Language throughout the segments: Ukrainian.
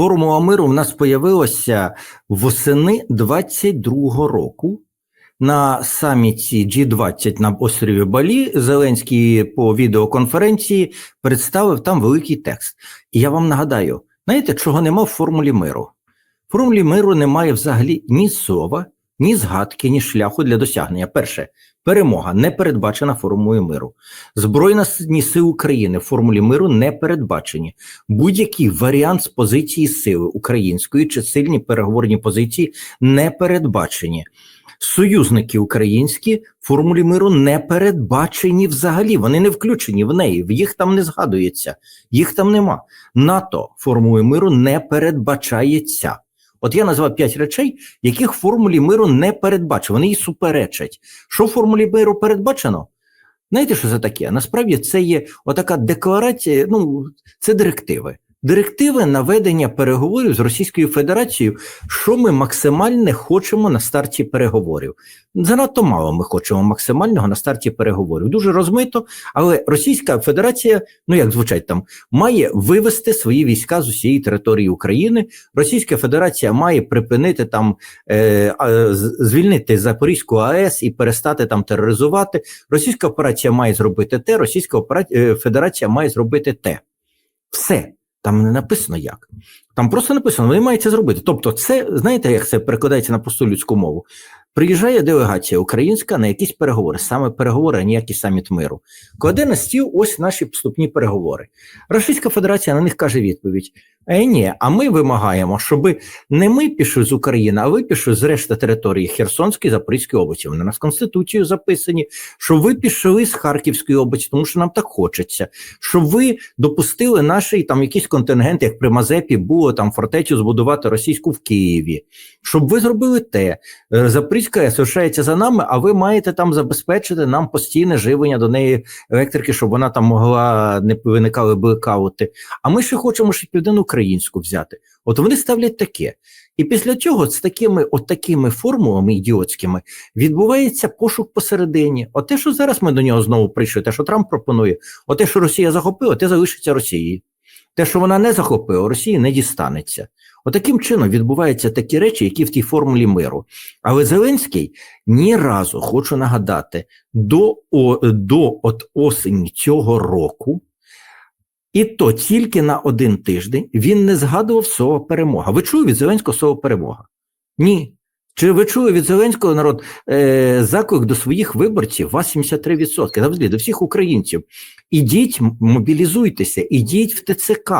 Формула миру в нас появилася восени 22-го року. На саміті G20 на острові Балі Зеленський по відеоконференції представив там великий текст. І я вам нагадаю, знаєте, чого нема в формулі миру? В формулі миру немає взагалі ні слова, ні згадки, ні шляху для досягнення. Перше, перемога не передбачена формулою миру. Збройні сили України в формулі миру не передбачені. Будь-який варіант з позиції сили української чи сильні переговорні позиції не передбачені. Союзники українські в формулі миру не передбачені взагалі. Вони не включені в неї. Їх там не згадується, їх там нема. НАТО формулою миру не передбачається. От я назвав п'ять речей, яких в формулі миру не передбачено. Вони їй суперечать. Що в формулі миру передбачено? Знаєте, що це таке? Насправді це є отака декларація, ну, це директиви. Директиви на ведення переговорів з Російською Федерацією, що ми максимально хочемо на старті переговорів. Занадто мало ми хочемо максимального на старті переговорів. Дуже розмито, але Російська Федерація, ну як звучать там, має вивести свої війська з усієї території України. Російська Федерація має припинити там е, звільнити Запорізьку АЕС і перестати там тероризувати. Російська операція має зробити те, Російська Федерація має зробити те. Все. Там не написано як. Там просто написано, вони мають зробити. Тобто, це, знаєте, як це перекладається на просту людську мову? Приїжджає делегація українська на якісь переговори, саме переговори, а ніякий саміт миру. Кладе на стіл ось наші вступні переговори. Російська Федерація на них каже відповідь: Е, ні, а ми вимагаємо, щоб не ми пішли з України, а ви пішли з решти території Херсонської Запорізької області. Вони нас в Конституцію записані, щоб ви пішли з Харківської області, тому що нам так хочеться, щоб ви допустили наші там якісь контингенти, як при Мазепі було там фортецю збудувати російську в Києві, щоб ви зробили те. Е, Запорізька АЕС лишається за нами, а ви маєте там забезпечити нам постійне живлення до неї електрики, щоб вона там могла не виникали блекаути. А ми ще хочемо, щоб південну українську взяти. От вони ставлять таке. І після цього з такими от такими формулами ідіотськими відбувається пошук посередині. От те, що зараз ми до нього знову прийшли, те, що Трамп пропонує, от те, що Росія захопила, те залишиться Росією. Те, що вона не захопила, Росії не дістанеться. Отаким от чином відбуваються такі речі, які в тій формулі миру. Але Зеленський ні разу хочу нагадати до, о, до от осені цього року. І то тільки на один тиждень він не згадував слово перемога. Ви чули від Зеленського слово перемога? Ні. Чи ви чули від Зеленського народ е, заклик до своїх виборців? Вас 73%, завжди до всіх українців. Ідіть, мобілізуйтеся, ідіть в ТЦК,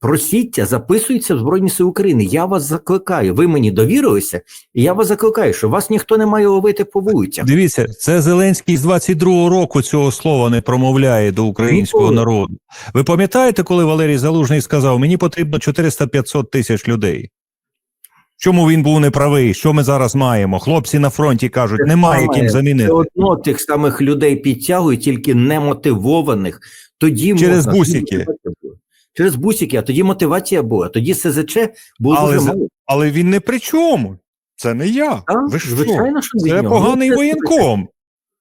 просіться, записуйтеся в Збройні Сили України. Я вас закликаю. Ви мені довірилися, і я вас закликаю, що вас ніхто не має ловити по вулицях. Дивіться, це Зеленський з 22-го року цього слова не промовляє до українського Ніколи. народу. Ви пам'ятаєте, коли Валерій Залужний сказав: мені потрібно 400-500 тисяч людей? Чому він був неправий? Що ми зараз маємо? Хлопці на фронті кажуть, немає ким замінити. Все одно тих самих людей підтягують, тільки немотивованих. Тоді через можна, бусики. Через бусики, а тоді мотивація була. Тоді СЗЧ було але, дуже мало. Але він не при чому. Це не я. А, Ви що? Звичайно, що Це поганий Ну, це воєнком.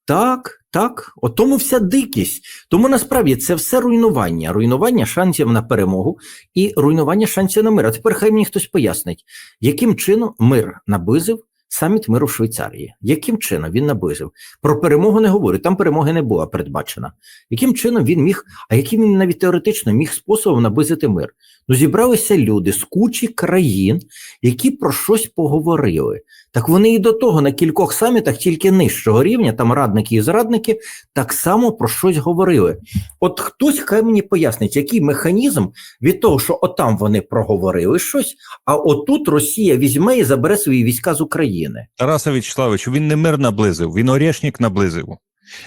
Так, так. От тому вся дикість. Тому насправді це все руйнування, руйнування шансів на перемогу і руйнування шансів на мир. А тепер хай мені хтось пояснить, яким чином мир наблизив саміт миру в Швейцарії. Яким чином він наблизив? Про перемогу не говорю, там перемоги не була передбачена. Яким чином він міг, а яким він навіть теоретично міг способом наблизити мир? Ну, зібралися люди з кучі країн, які про щось поговорили. Так вони і до того на кількох самітах, тільки нижчого рівня, там радники і зрадники, так само про щось говорили. От хтось хай мені пояснить, який механізм від того, що отам вони проговорили щось, а отут Росія візьме і забере свої війська з України. Тарасе Вячеславович, він не мир наблизив, він Орєшнік наблизив.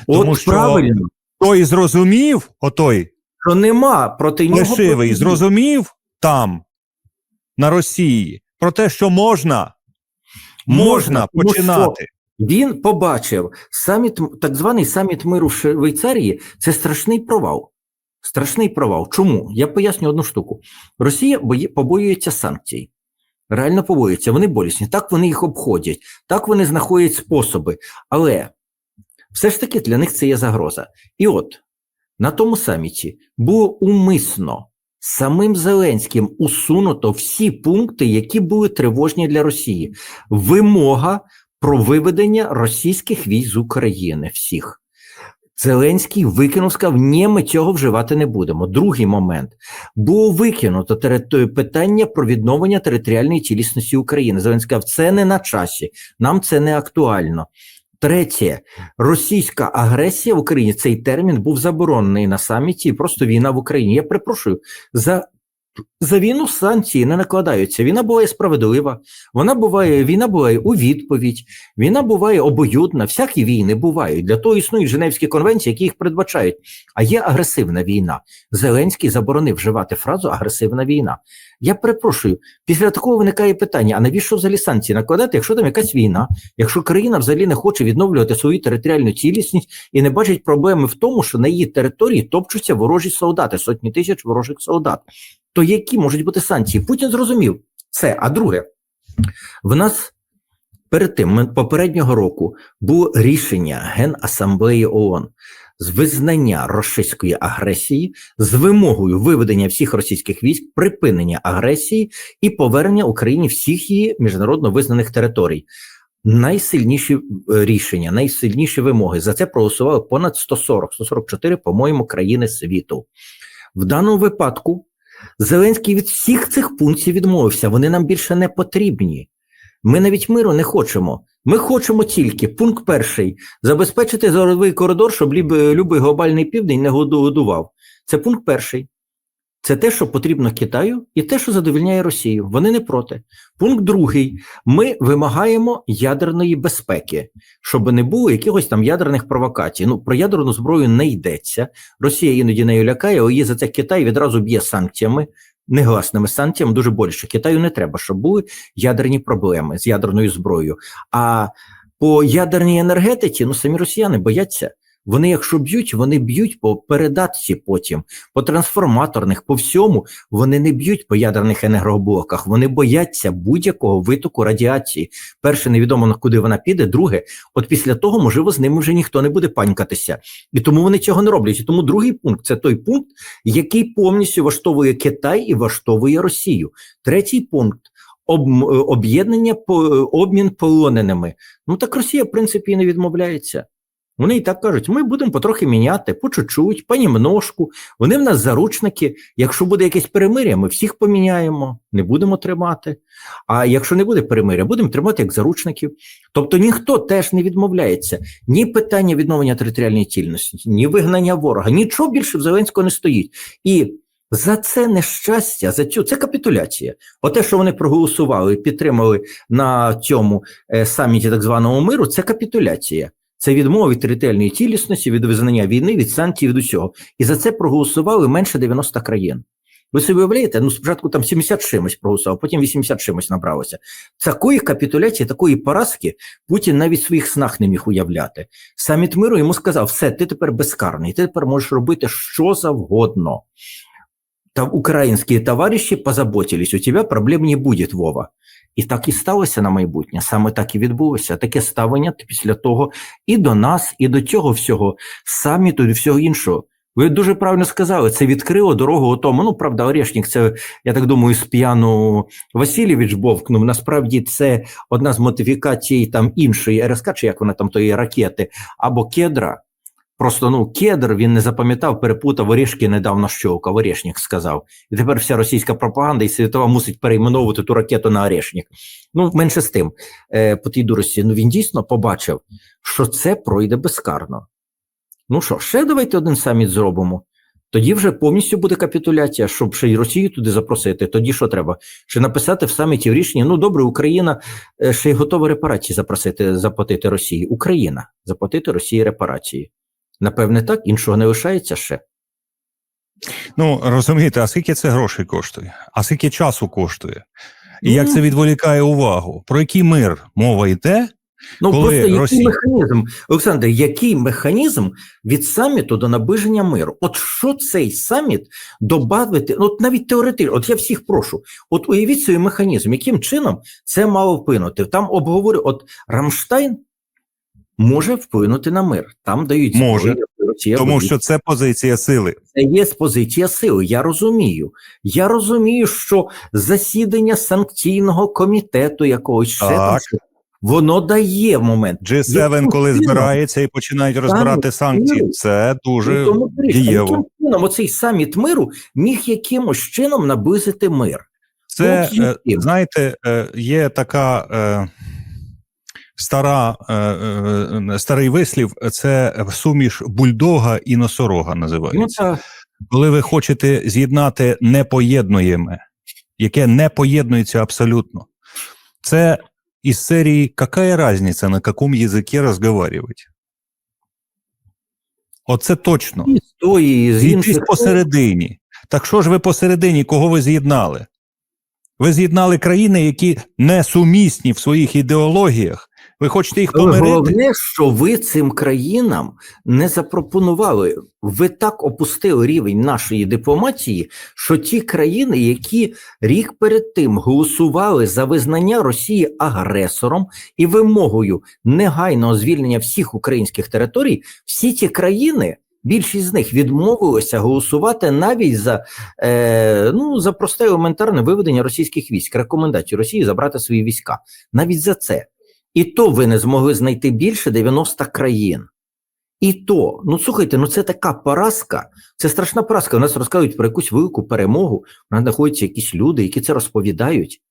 От Тому що правильно, той зрозумів, отой що нема проти нього. Протидії. зрозумів там, на Росії, про те, що можна, можна, тому що починати. Він побачив саміт, так званий саміт миру в Швейцарії. Це страшний провал. Страшний провал. Чому? Я поясню одну штуку. Росія побоюється санкцій. Реально побоюється. Вони болісні. Так вони їх обходять, так вони знаходять способи. Але все ж таки для них це є загроза. І от на тому саміті було умисно самим Зеленським усунуто всі пункти, які були тривожні для Росії. Вимога про виведення російських військ з України всіх. Зеленський викинув, сказав, ні, ми цього вживати не будемо. Другий момент було викинуто тери- питання про відновлення територіальної цілісності України. Зеленський сказав, це не на часі, нам це не актуально. Третє, російська агресія в Україні. Цей термін був заборонений на саміті. Просто війна в Україні. Я припрошую за. За війну санкції не накладаються. Війна буває справедлива, вона буває, війна буває у відповідь, війна буває обоюдна. Всякі війни бувають. Для того існують Женевські конвенції, які їх передбачають. А є агресивна війна. Зеленський заборонив вживати фразу агресивна війна. Я перепрошую, після такого виникає питання: а навіщо взагалі санкції накладати, якщо там якась війна, якщо країна взагалі не хоче відновлювати свою територіальну цілісність і не бачить проблеми в тому, що на її території топчуться ворожі солдати, сотні тисяч ворожих солдат. То які можуть бути санкції? Путін зрозумів це. А друге, в нас перед тим попереднього року було рішення Генасамблеї ООН з визнання російської агресії з вимогою виведення всіх російських військ, припинення агресії і повернення Україні всіх її міжнародно визнаних територій. Найсильніші е, рішення, найсильніші вимоги за це проголосували понад 140, 144, по-моєму, країни світу. В даному випадку Зеленський від всіх цих пунктів відмовився. Вони нам більше не потрібні. Ми навіть миру не хочемо. Ми хочемо тільки пункт перший забезпечити зоровий коридор, щоб любий, глобальний південь не годував. Це пункт перший. Це те, що потрібно Китаю, і те, що задовільняє Росію. Вони не проти. Пункт другий. Ми вимагаємо ядерної безпеки, щоб не було якихось там ядерних провокацій. Ну про ядерну зброю не йдеться. Росія іноді нею лякає, але її за це Китай відразу б'є санкціями, негласними санкціями. Дуже боляче. Китаю не треба, щоб були ядерні проблеми з ядерною зброєю. А по ядерній енергетиці, ну самі росіяни бояться. Вони, якщо б'ють, вони б'ють по передатці потім, по трансформаторних, по всьому. Вони не б'ють по ядерних енергоблоках. Вони бояться будь-якого витоку радіації. Перше, невідомо куди вона піде. Друге, от після того, можливо, з ними вже ніхто не буде панькатися. І тому вони цього не роблять. І тому другий пункт це той пункт, який повністю влаштовує Китай і влаштовує Росію. Третій пункт. об- Об'єднання обмін полоненими. Ну так Росія, в принципі, і не відмовляється. Вони і так кажуть, ми будемо потрохи міняти, по чуть-чуть, понімножку. Вони в нас заручники. Якщо буде якесь перемир'я, ми всіх поміняємо, не будемо тримати. А якщо не буде перемир'я, будемо тримати як заручників. Тобто ніхто теж не відмовляється. Ні питання відновлення територіальної цільності, ні вигнання ворога, нічого більше в Зеленського не стоїть. І за це нещастя, за цю це капітуляція. Оте, що вони проголосували, і підтримали на цьому е, саміті так званого миру, це капітуляція. Це відмова від територіальної цілісності, від визнання війни, від санкцій, від усього. І за це проголосували менше 90 країн. Ви собі уявляєте, ну спочатку там 70 чимось проголосував, потім 80 чимось набралося. Такої капітуляції, такої поразки Путін навіть в своїх снах не міг уявляти. Саміт миру йому сказав: все, ти тепер безкарний, ти тепер можеш робити що завгодно. Та українські товариші позаботились, у тебе проблем не буде, Вова. І так і сталося на майбутнє. Саме так і відбулося. Таке ставлення після того і до нас, і до цього всього саміту, і всього іншого. Ви дуже правильно сказали, це відкрило дорогу тому. Ну, правда, Орешник, це, я так думаю, з п'яну Васильович бовкнув. Насправді це одна з модифікацій там іншої РСК, чи як вона там тої ракети, або кедра. Просто ну кедр він не запам'ятав, перепутав Орешки недавно щовкав, Орешник сказав. І тепер вся російська пропаганда і світова мусить перейменовувати ту ракету на Орешник. Ну, менше з тим, е, по тій дурості. Ну він дійсно побачив, що це пройде безкарно. Ну що, ще давайте один саміт зробимо. Тоді вже повністю буде капітуляція, щоб ще й Росію туди запросити. Тоді що треба? Ще написати в саміті в рішенні: ну добре, Україна е, ще й готова репарації запросити, заплатити Росії. Україна заплатити Росії репарації. Напевне, так, іншого не лишається ще. Ну розумієте, а скільки це грошей коштує? А скільки часу коштує? І як Ну. це відволікає увагу? Про який мир мова йде? Ну Коли просто який Росія- механізм, Олександр, який механізм від саміту до наближення миру? От що цей саміт добавити? Ну, от навіть теоретично, от я всіх прошу, от уявіть собі механізм, яким чином це мало вплинути. Там обговорю, от Рамштайн, може вплинути на мир. Там дають Може. Росія Тому воює. що це позиція сили. це є позиція сили. Я розумію. Я розумію, що засідання санкційного комітету якогось ще там Так. щось, воно дає момент. G7, Яким коли збирається і починають розбирати санкції, миру. це дуже тому, дієво. яким чином оцей саміт миру міг якимось чином наблизити мир? Це, е, знаєте, е, є така е, стара, е, е, старий вислів, це суміш бульдога і носорога Ну, називається. та, Коли ви хочете з'єднати непоєднуєме, яке не поєднується абсолютно. Це із серії «Какая разница, на каком языке разговаривать?» Оце точно. і з тої, і з Зійтись інших. посередині. Так що ж ви посередині, кого ви з'єднали? Ви з'єднали країни, які несумісні в своїх ідеологіях. Ви хочете їх Але помирити? головне, що ви цим країнам не запропонували. Ви так опустили рівень нашої дипломатії, що ті країни, які рік перед тим голосували за визнання Росії агресором і вимогою негайного звільнення всіх українських територій, всі ті країни. Більшість з них відмовилися голосувати навіть за е, ну за просте елементарне виведення російських військ, рекомендації Росії забрати свої війська. Навіть за це. І то ви не змогли знайти більше 90 країн. І то, ну слухайте, ну це така поразка, це страшна поразка. У нас розказують про якусь велику перемогу. У нас знаходяться якісь люди, які це розповідають.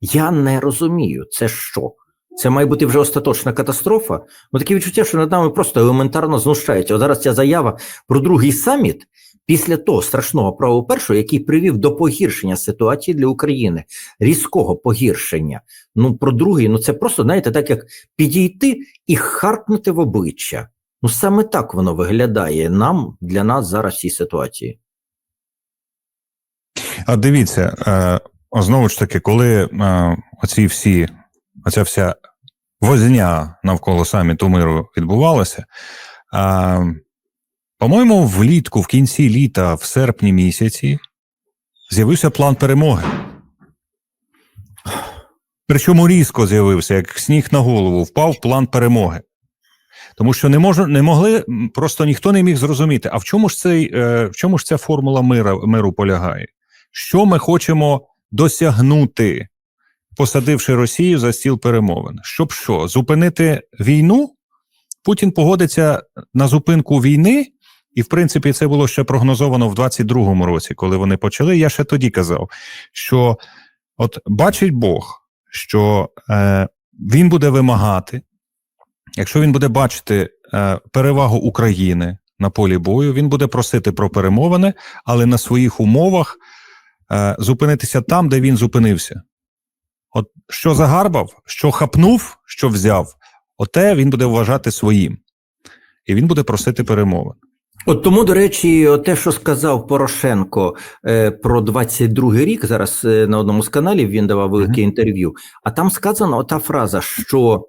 Я не розумію, це що? Це має бути вже остаточна катастрофа. Ну таке відчуття, що над нами просто елементарно знущаються. От зараз ця заява про другий саміт після того страшного правил першого, який привів до погіршення ситуації для України, різкого погіршення. Ну про другий, ну це просто знаєте, так як підійти і харкнути в обличчя. Ну саме так воно виглядає нам для нас зараз в цій ситуації. А дивіться, е, знову ж таки, коли е, оці всі, оця вся возня навколо саміту миру відбувалася, е, по-моєму, влітку, в кінці літа, в серпні місяці, з'явився план перемоги. Причому різко з'явився, як сніг на голову, впав план перемоги. Тому що не можу, не могли, просто ніхто не міг зрозуміти, а в чому ж цей, е, в чому ж ця формула мира, миру полягає? Що ми хочемо досягнути, посадивши Росію за стіл перемовин? Щоб що? Зупинити війну? Путін погодиться на зупинку війни, і в принципі це було ще прогнозовано в 22-му році, коли вони почали. Я ще тоді казав, що от бачить Бог, що е, він буде вимагати, якщо він буде бачити е, перевагу України на полі бою, він буде просити про перемовини, але на своїх умовах е, зупинитися там, де він зупинився. От що загарбав, що хапнув, що взяв, оте він буде вважати своїм. І він буде просити перемовин. От тому, до речі, те, що сказав Порошенко е, про 22-й рік, зараз е, на одному з каналів він давав велике інтерв'ю, а там сказана ота фраза, що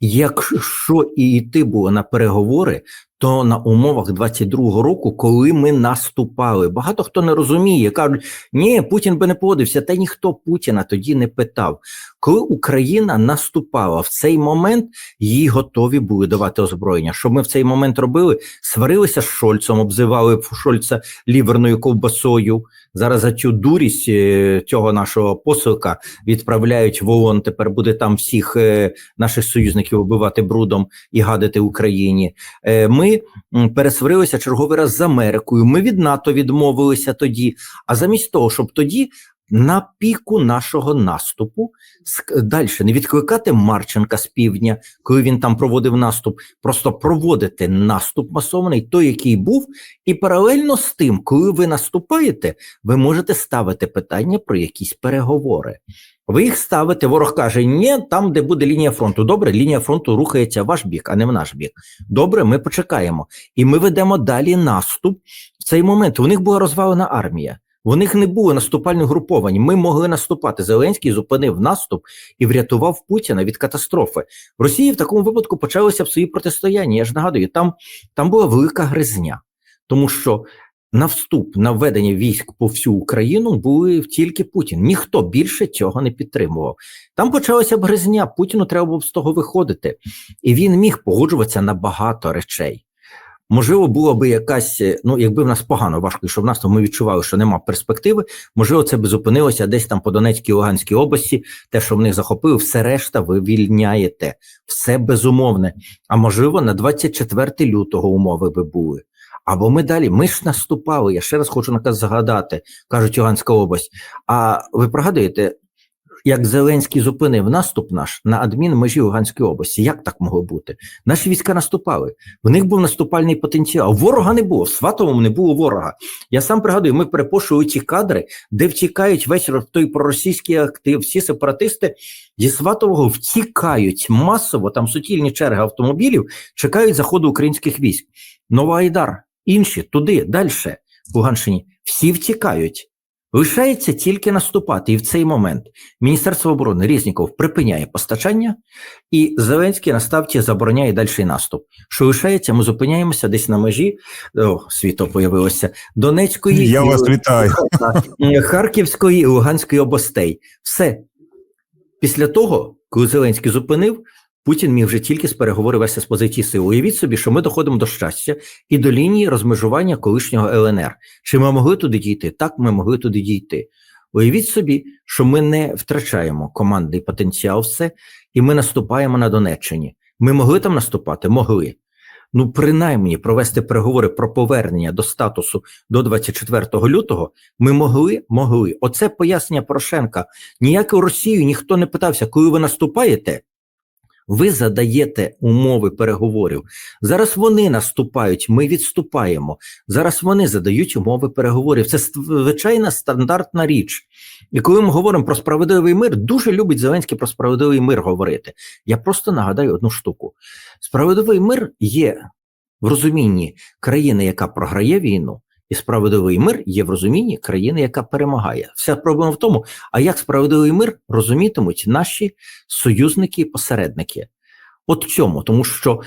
якщо і йти було на переговори, то на умовах 22-го року, коли ми наступали, багато хто не розуміє, кажуть, ні, Путін би не погодився, та ніхто Путіна тоді не питав. Коли Україна наступала в цей момент, їй готові були давати озброєння. Що ми в цей момент робили? Сварилися з Шольцем, обзивали Шольца ліверною ковбасою. Зараз за цю дурість е, цього нашого посилка відправляють в ООН. Тепер буде там всіх е, наших союзників вбивати брудом і гадити Україні. Е, Ми пересварилися черговий раз з Америкою. Ми від НАТО відмовилися тоді. А замість того, щоб тоді на піку нашого наступу далі не відкликати Марченка з півдня, коли він там проводив наступ, просто проводити наступ масований, той, який був, і паралельно з тим, коли ви наступаєте, ви можете ставити питання про якісь переговори. Ви їх ставите, ворог каже, ні, там, де буде лінія фронту. Добре, лінія фронту рухається в ваш бік, а не в наш бік. Добре, ми почекаємо. І ми ведемо далі наступ. В цей момент у них була розвалена армія. У них не було наступальних груповані. Ми могли наступати. Зеленський зупинив наступ і врятував Путіна від катастрофи. В Росії в такому випадку почалося в свої протистояння. Я ж нагадую, там, там була велика гризня, тому що на вступ на введення військ по всю Україну були тільки Путін. Ніхто більше цього не підтримував. Там почалася брезня. Путіну треба було б з того виходити, і він міг погоджуватися на багато речей. Можливо, було би якась, е, ну якби в нас погано важко, що в нас то ми відчували, що нема перспективи. Можливо, це б зупинилося десь там по Донецькій Луганській області. Те, що в них захопили, все решта ви вільняєте, все безумовне. А можливо, на 24 лютого умови би були. Або ми далі, ми ж наступали. Я ще раз хочу наказ згадати, кажуть Луганська область. А ви пригадуєте, як Зеленський зупинив наступ наш на адмінмежі Луганської області? Як так могло бути? Наші війська наступали. В них був наступальний потенціал. Ворога не було, в Сватовому не було ворога. Я сам пригадую, ми перепошуємо ті кадри, де втікають весь той проросійський актив, всі сепаратисти зі Сватового втікають масово, там сутільні черги автомобілів чекають заходу українських військ. Новоайдар, інші туди, далі, в Луганщині, всі втікають. Лишається тільки наступати, і в цей момент Міністерство оборони Різніков припиняє постачання, і Зеленський на ставці забороняє дальший наступ. Що лишається, ми зупиняємося десь на межі о, світло появилося Донецької Я і вас вітаю. Харківської і Луганської областей. Все. Після того, коли Зеленський зупинив, Путін міг вже тільки з переговорів вести з позиції сил. Уявіть собі, що ми доходимо до щастя і до лінії розмежування колишнього ЛНР. Чи ми могли туди дійти? Так, ми могли туди дійти. Уявіть собі, що ми не втрачаємо командний потенціал, все, і ми наступаємо на Донеччині. Ми могли там наступати? Могли. Ну, принаймні, провести переговори про повернення до статусу до 24 лютого ми могли, могли. Оце пояснення Порошенка. Ніяку Росію ніхто не питався, коли ви наступаєте, ви задаєте умови переговорів. Зараз вони наступають, ми відступаємо. Зараз вони задають умови переговорів. Це звичайна стандартна річ. І коли ми говоримо про справедливий мир, дуже любить Зеленський про справедливий мир говорити. Я просто нагадаю одну штуку: справедливий мир є в розумінні країни, яка програє війну. І справедливий мир є в розумінні країни, яка перемагає. Вся проблема в тому, а як справедливий мир розумітимуть наші союзники і посередники. От в чому? Тому що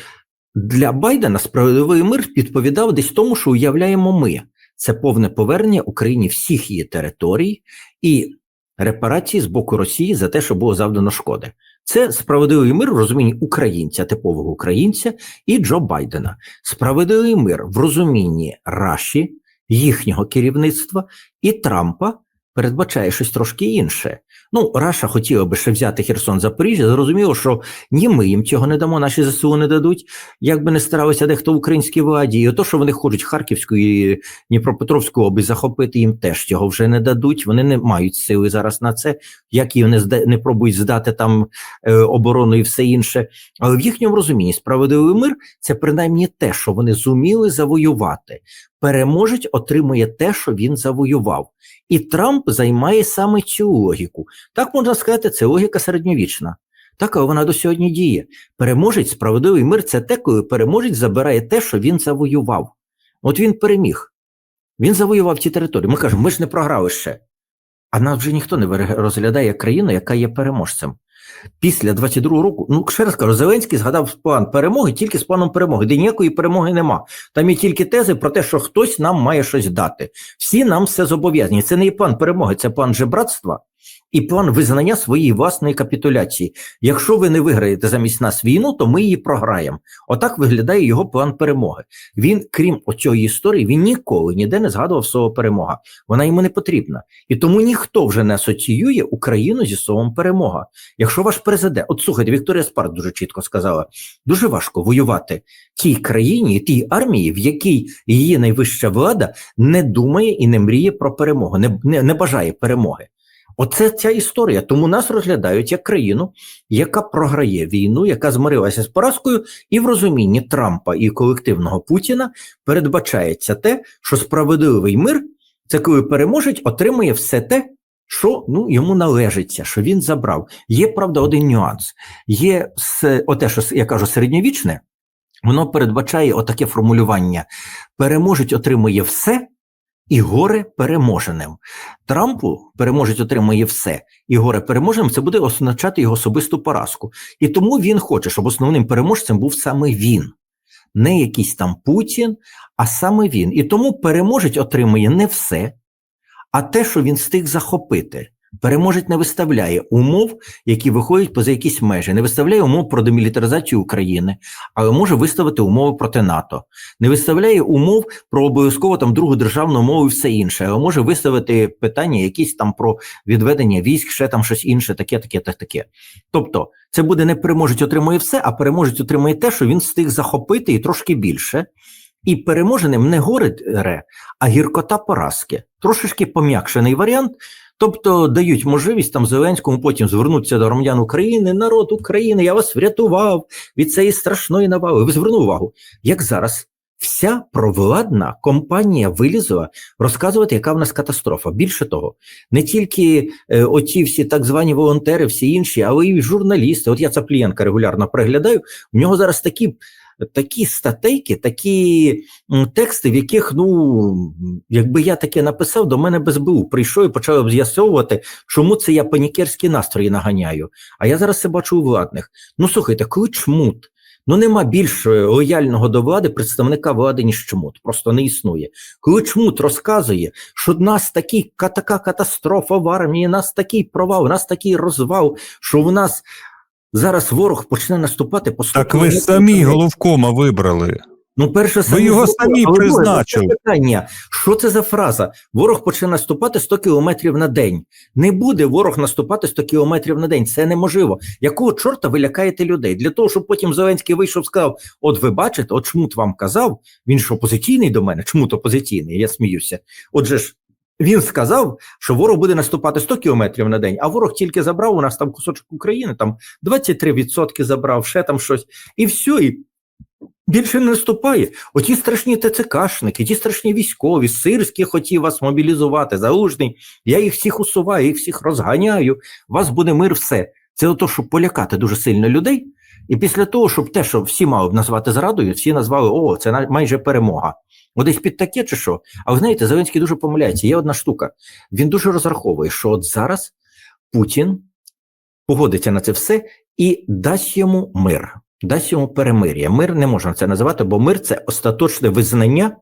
для Байдена справедливий мир відповідав десь тому, що уявляємо ми. Це повне повернення Україні всіх її територій і репарації з боку Росії за те, що було завдано шкоди. Це справедливий мир в розумінні українця, типового українця і Джо Байдена. Справедливий мир в розумінні Раші, їхнього керівництва і Трампа передбачає щось трошки інше. Ну, Раша хотіла би ще взяти Херсон Запоріжжя, зрозуміло, що ні ми їм цього не дамо, наші ЗСУ не дадуть, як би не старалися дехто в українській владі. І ото, що вони хочуть Харківську і Дніпропетровську область захопити, їм теж цього вже не дадуть. Вони не мають сили зараз на це, як і вони не пробують здати там е, оборону і все інше. Але в їхньому розумінні справедливий мир це принаймні те, що вони зуміли завоювати. Переможець отримує те, що він завоював. І Трамп займає саме цю логіку. Так можна сказати, це логіка середньовічна. Так, але вона до сьогодні діє. Переможець, справедливий мир це те, коли переможець забирає те, що він завоював. От він переміг. Він завоював ті території. Ми кажемо, ми ж не програли ще. А нас вже ніхто не розглядає країну, яка є переможцем. Після 22-го року, ну ще раз кажу, Зеленський згадав план перемоги тільки з планом перемоги, де ніякої перемоги нема. Там є тільки тези про те, що хтось нам має щось дати. Всі нам все зобов'язані. Це не є план перемоги, це план жебратства і план визнання своєї власної капітуляції. Якщо ви не виграєте замість нас війну, то ми її програємо. Отак виглядає його план перемоги. Він, крім оцієї історії, він ніколи ніде не згадував слово перемога. Вона йому не потрібна. І тому ніхто вже не асоціює Україну зі словом перемога. Якщо ваш президент, от слухайте, Вікторія Спарт дуже чітко сказала: дуже важко воювати тій країні, тій армії, в якій її найвища влада не думає і не мріє про перемогу, не, не, не бажає перемоги. Оце ця історія. Тому нас розглядають як країну, яка програє війну, яка змирилася з поразкою, і в розумінні Трампа і колективного Путіна передбачається те, що справедливий мир це коли переможець отримує все те, що ну йому належиться, що він забрав. Є правда один нюанс. Є оте, що я кажу, середньовічне, воно передбачає отаке формулювання: переможець отримує все. І горе переможеним. Трампу переможець отримує все, і горе переможеним це буде означати його особисту поразку. І тому він хоче, щоб основним переможцем був саме він. не якийсь там Путін, а саме він. І тому переможець отримує не все, а те, що він встиг захопити. Переможець не виставляє умов, які виходять поза якісь межі, не виставляє умов про демілітаризацію України, але може виставити умови проти НАТО, не виставляє умов про обов'язково там другу державну мову і все інше, але може виставити питання якісь там про відведення військ, ще там щось інше, таке, таке, таке, таке. Тобто, це буде не переможець отримує все, а переможець отримує те, що він встиг захопити і трошки більше. І переможеним не горе, а гіркота поразки. Трошечки пом'якшений варіант. Тобто дають можливість там Зеленському потім звернутися до громадян України, народ України, я вас врятував від цієї страшної навали. Ви звернули увагу, як зараз вся провладна компанія вилізла розказувати, яка в нас катастрофа. Більше того, не тільки е, оті всі так звані волонтери, всі інші, але й журналісти. От я Цаплієнка регулярно переглядаю. В нього зараз такі. Такі статейки, такі тексти, в яких, ну, якби я таке написав, до мене без БУ прийшов і почав з'ясовувати, чому це я панікерські настрої наганяю. А я зараз це бачу у владних. Ну, слухайте, коли чмут, ну нема більш е, лояльного до влади представника влади, ніж чмут. Просто не існує. Коли чмут розказує, що в нас такий, ка- така катастрофа в армії, у нас такий провал, у нас такий розвал, що в нас. Зараз ворог почне наступати по 100 Так ви ж самі головкома вибрали. Ну, перше, Ви його зробили, самі призначили. питання. Що це за фраза? Ворог почне наступати 100 кілометрів на день. Не буде ворог наступати 100 кілометрів на день. Це неможливо. Якого чорта ви лякаєте людей? Для того, щоб потім Зеленський вийшов і сказав: От ви бачите, от Чмут вам казав, він ж опозиційний до мене, Чмут опозиційний, я сміюся. Отже ж. Він сказав, що ворог буде наступати 100 кілометрів на день, а ворог тільки забрав у нас там кусочок України, там 23% забрав, ще там щось, і все, і більше не наступає. Оті страшні ТЦКшники, ті страшні військові, сирські хотів вас мобілізувати, залужний. Я їх всіх усуваю, їх всіх розганяю. У вас буде мир, все. Це ото, щоб полякати дуже сильно людей. І після того, щоб те, що всі мали б назвати зрадою, всі назвали о, це майже перемога. От десь під таке чи що. А ви знаєте, Зеленський дуже помиляється. Є одна штука. Він дуже розраховує, що от зараз Путін погодиться на це все і дасть йому мир, дасть йому перемир'я. Мир не можна це називати, бо мир це остаточне визнання.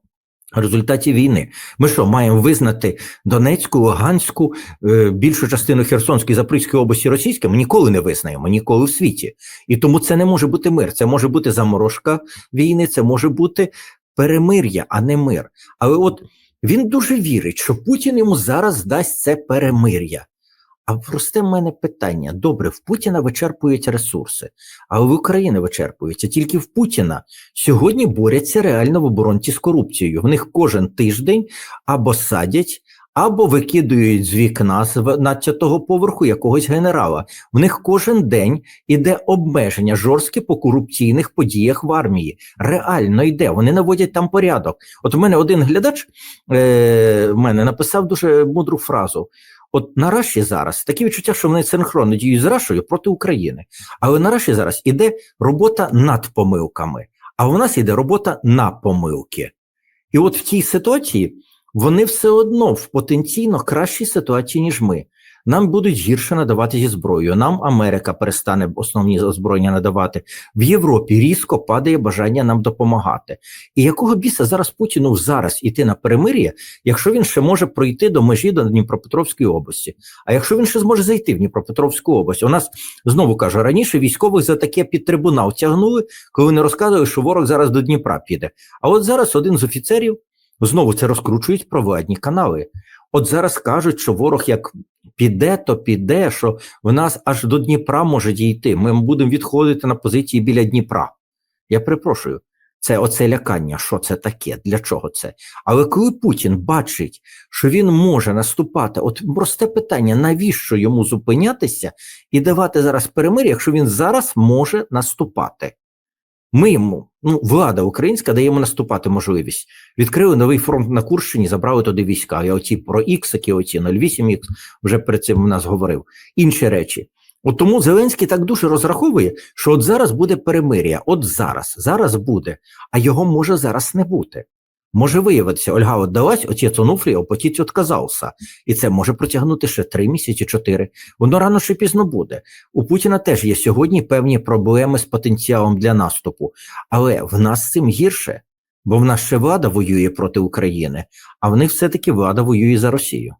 Результатів війни. Ми що, маємо визнати Донецьку, Луганську, е, більшу частину Херсонської, Запорізької області російською? Ми ніколи не визнаємо, ніколи в світі. І тому це не може бути мир. Це може бути заморожка війни, це може бути перемир'я, а не мир. Але от він дуже вірить, що Путін йому зараз дасть це перемир'я. А просте в мене питання: добре, в Путіна вичерпують ресурси, а в Україні вичерпуються. Тільки в Путіна сьогодні борються реально в оборонці з корупцією. В них кожен тиждень або садять, або викидують з вікна з 12-го поверху якогось генерала. В них кожен день іде обмеження жорстке по корупційних подіях в армії. Реально йде. Вони наводять там порядок. От у мене один глядач е, в мене написав дуже мудру фразу. От на Раші зараз таке відчуття, що вони синхронно діють з Рашою проти України. Але на зараз іде робота над помилками, а у нас іде робота на помилки. І от в цій ситуації вони все одно в потенційно кращій ситуації, ніж ми. Нам будуть гірше надавати зі зброєю. Нам Америка перестане основні озброєння надавати. В Європі різко падає бажання нам допомагати. І якого біса зараз Путіну зараз іти на перемир'я, якщо він ще може пройти до межі до Дніпропетровської області? А якщо він ще зможе зайти в Дніпропетровську область, у нас знову кажу, раніше військових за таке під трибунал тягнули, коли не розказували, що ворог зараз до Дніпра піде. А от зараз один з офіцерів знову це розкручують провладні канали. От зараз кажуть, що ворог як піде, то піде, що в нас аж до Дніпра може дійти. Ми будемо відходити на позиції біля Дніпра. Я перепрошую, це оце лякання. Що це таке? Для чого це? Але коли Путін бачить, що він може наступати, от просте питання: навіщо йому зупинятися і давати зараз перемир'я, якщо він зараз може наступати? Ми йому, ну, влада українська дає йому наступати можливість. Відкрили новий фронт на Курщині, забрали туди війська. Я оці про Х, оці 08Х, вже перед цим у нас говорив. Інші речі. От тому Зеленський так дуже розраховує, що от зараз буде перемир'я, от зараз, зараз буде, а його може зараз не бути. Може виявитися, Ольга віддалась, отець Онуфрій, отець відказався. І це може протягнути ще три місяці, чотири. Воно рано чи пізно буде. У Путіна теж є сьогодні певні проблеми з потенціалом для наступу, але в нас цим гірше, бо в нас ще влада воює проти України, а в них все-таки влада воює за Росію.